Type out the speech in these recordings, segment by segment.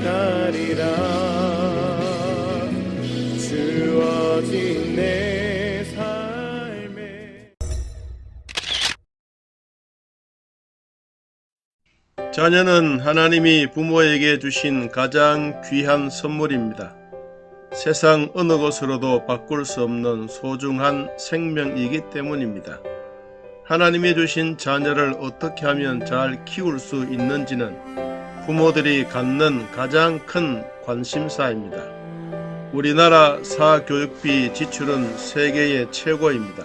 나타나리라 주어진 내 삶에 자녀는 하나님이 부모에게 주신 가장 귀한 선물입니다. 세상 어느 것으로도 바꿀 수 없는 소중한 생명이기 때문입니다. 하나님이 주신 자녀를 어떻게 하면 잘 키울 수 있는지는 부모들이 갖는 가장 큰 관심사입니다. 우리나라 사교육비 지출은 세계의 최고입니다.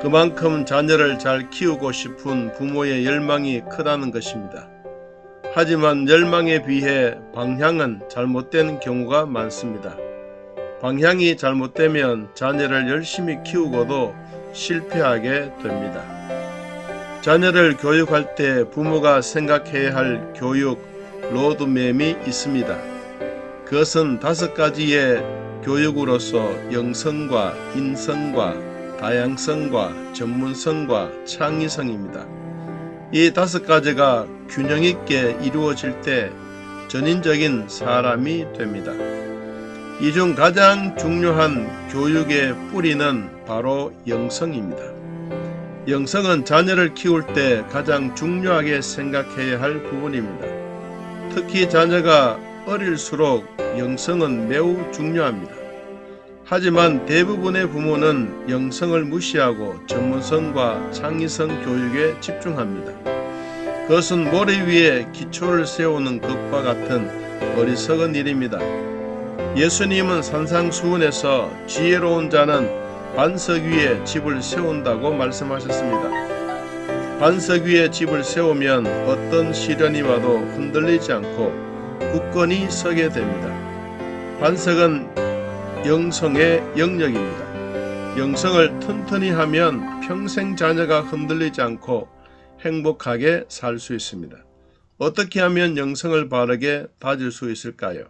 그만큼 자녀를 잘 키우고 싶은 부모의 열망이 크다는 것입니다. 하지만 열망에 비해 방향은 잘못된 경우가 많습니다. 방향이 잘못되면 자녀를 열심히 키우고도 실패하게 됩니다. 자녀를 교육할 때 부모가 생각해야 할 교육 로드맵이 있습니다. 그것은 다섯 가지의 교육으로서 영성과 인성과 다양성과 전문성과 창의성입니다. 이 다섯 가지가 균형 있게 이루어질 때 전인적인 사람이 됩니다. 이 중 가장 중요한 교육의 뿌리는 바로 영성입니다. 영성은 자녀를 키울 때 가장 중요하게 생각해야 할 부분입니다. 특히 자녀가 어릴수록 영성은 매우 중요합니다. 하지만 대부분의 부모는 영성을 무시하고 전문성과 창의성 교육에 집중합니다. 그것은 모래 위에 기초를 세우는 것과 같은 어리석은 일입니다. 예수님은 산상수훈에서 지혜로운 자는 반석 위에 집을 세운다고 말씀하셨습니다. 반석 위에 집을 세우면 어떤 시련이 와도 흔들리지 않고 굳건히 서게 됩니다. 반석은 영성의 영역입니다. 영성을 튼튼히 하면 평생 자녀가 흔들리지 않고 행복하게 살 수 있습니다. 어떻게 하면 영성을 바르게 다질 수 있을까요?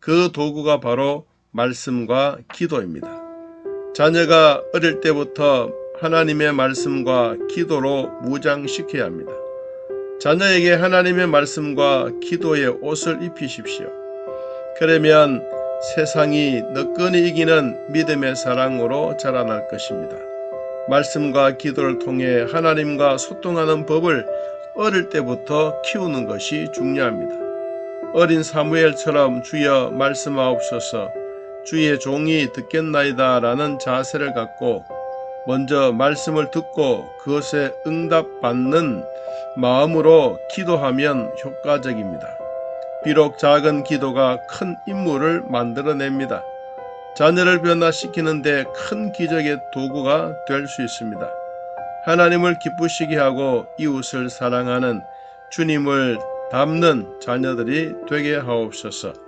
그 도구가 바로 말씀과 기도입니다. 자녀가 어릴 때부터 하나님의 말씀과 기도로 무장시켜야 합니다. 자녀에게 하나님의 말씀과 기도의 옷을 입히십시오. 그러면 세상이 너끈히 이기는 믿음의 사랑으로 자라날 것입니다. 말씀과 기도를 통해 하나님과 소통하는 법을 어릴 때부터 키우는 것이 중요합니다. 어린 사무엘처럼 주여 말씀하옵소서 주의 종이 듣겠나이다 라는 자세를 갖고 먼저 말씀을 듣고 그것에 응답받는 마음으로 기도하면 효과적입니다. 비록 작은 기도가 큰 인물을 만들어냅니다. 자녀를 변화시키는데 큰 기적의 도구가 될 수 있습니다. 하나님을 기쁘시게 하고 이웃을 사랑하는 주님을 닮는 자녀들이 되게 하옵소서.